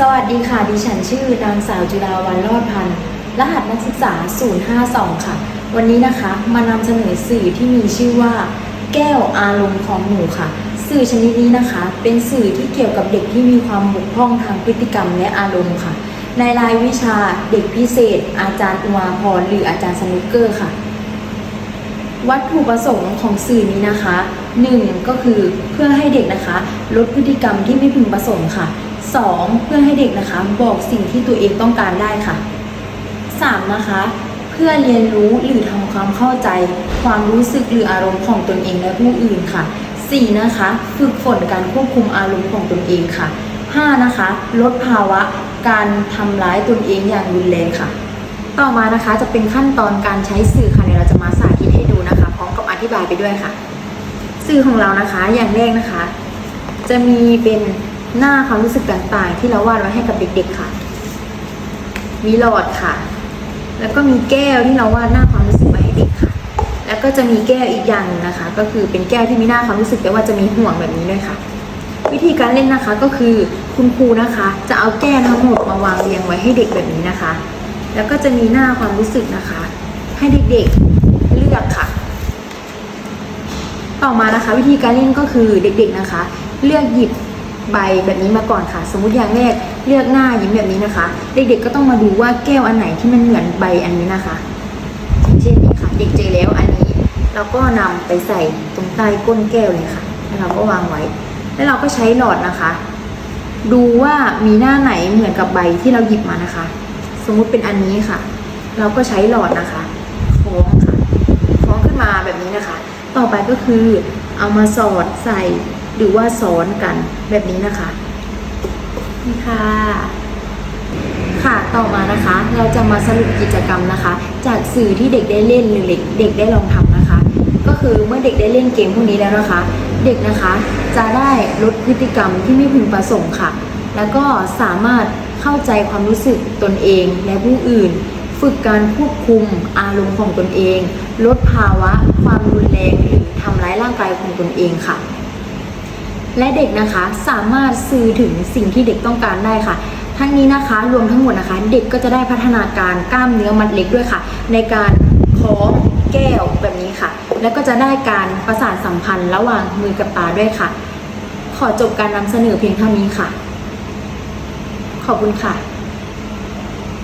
สวัสดีค่ะ ดิฉันชื่อนางสาวจุฬาวันรอดพันธ์รหัสนักศึกษา 052 ค่ะ วันนี้นะคะมานำเสนอสื่อที่มีชื่อว่า แก้วอารมณ์ของหนูค่ะ สื่อชนิดนี้นะคะ เป็นสื่อที่เกี่ยวกับเด็กที่มีความบกพร่องทางพฤติกรรมและอารมณ์ค่ะ ในรายวิชาเด็กพิเศษ อาจารย์อุมาพรหรืออาจารย์สนุกเกอร์ค่ะ วัตถุประสงค์ของสื่อนี้นะคะ 1. ก็คือเพื่อให้เด็กนะคะ ลดพฤติกรรมที่ไม่พึงประสงค์ค่ะ 2. เพื่อให้เด็กนะคะบอกสิ่งที่ตัวเองต้องการได้ค่ะ 3. นะคะ เพื่อเรียนรู้หรือทำความเข้าใจ ความรู้สึกหรืออารมณ์ของตนเองและผู้อื่นค่ะ 4. นะคะฝึกฝนการควบคุมอารมณ์ของตนเองค่ะ 5. นะคะ ลดภาวะการทำร้ายตนเองอย่างรุนแรงค่ะ ต่อมานะคะจะเป็นขั้นตอนการใช้สื่อค่ะเดี๋ยวเราจะมาสาธิตให้ดูนะคะ พร้อมกับอธิบายไปด้วยค่ะ สื่อของเรานะคะอย่างแรกนะคะ จะมีเป็น หน้าความรู้สึกต่างๆ ที่เราวาดไว้ให้กับเด็กๆค่ะ มีหลอดค่ะ แล้วก็มีแก้วที่เราวาดหน้าความรู้สึกไว้ให้เด็กค่ะ แล้วก็จะมีแก้วอีกอย่างหนึ่งนะคะ ก็คือเป็นแก้วที่มีหน้าความรู้สึกแต่ว่าจะมีห่วงแบบนี้ด้วยค่ะ วิธีการเล่นนะคะก็คือคุณครูนะคะ จะเอาแก้วทั้งหมดมาวางเรียงไว้ให้เด็กแบบนี้นะคะ แล้วก็จะมีหน้าความรู้สึกนะคะ ให้เด็กๆเลือกค่ะต่อมานะคะวิธีการเล่นก็คือเด็กๆนะคะ เลือกหยิบ ใบแบบนี้มาก่อนค่ะ สมมุติอย่างแรกเลือกหน้ายิ้มแบบนี้นะคะ เด็กๆก็ต้องมาดูว่าแก้วอันไหนที่มันเหมือนใบอันนี้นะคะเช่นนี้ค่ะ เด็กเจอแล้วอันนี้เราก็นำไปใส่ตรงใต้ก้นแก้วเลยค่ะแล้วเราก็วางไว้ แล้วเราก็ใช้หลอดนะคะ ดูว่ามีหน้าไหนเหมือนกับใบที่เราหยิบมานะคะ สมมุติเป็นอันนี้ค่ะ เราก็ใช้หลอดนะคะคล้องค่ะคล้องขึ้นมาแบบนี้นะคะ ต่อไปก็คือเอามาสอดใส่ หรือว่าซ้อนกันแบบนี้นะคะนี่ค่ะ ค่ะต่อมานะคะ เราจะมาสรุปกิจกรรมนะคะ จากสื่อที่เด็กได้เล่นหรือเด็กได้ลองทำนะคะ ก็คือเมื่อเด็กได้เล่นเกมพวกนี้แล้วนะคะ เด็กนะคะจะได้ลดพฤติกรรมที่ไม่พึงประสงค์ค่ะ แล้วก็สามารถเข้าใจความรู้สึกตนเองและผู้อื่น ฝึกการควบคุมอารมณ์ของตนเอง ลดภาวะ ความรุนแรงหรือทำร้ายร่างกายของตนเองค่ะ และเด็กนะคะสามารถสื่อถึงสิ่งที่เด็กต้องการได้ค่ะ ทั้งนี้นะคะรวมทั้งหมดนะคะ เด็กก็จะได้พัฒนาการกล้ามเนื้อมัดเล็กด้วยค่ะ ในการคล้องแก้วแบบนี้ค่ะ แล้วก็จะได้การประสานสัมพันธ์ระหว่างมือกับตาด้วยค่ะ ขอจบการนำเสนอเพียงเท่านี้ค่ะ ขอบคุณค่ะ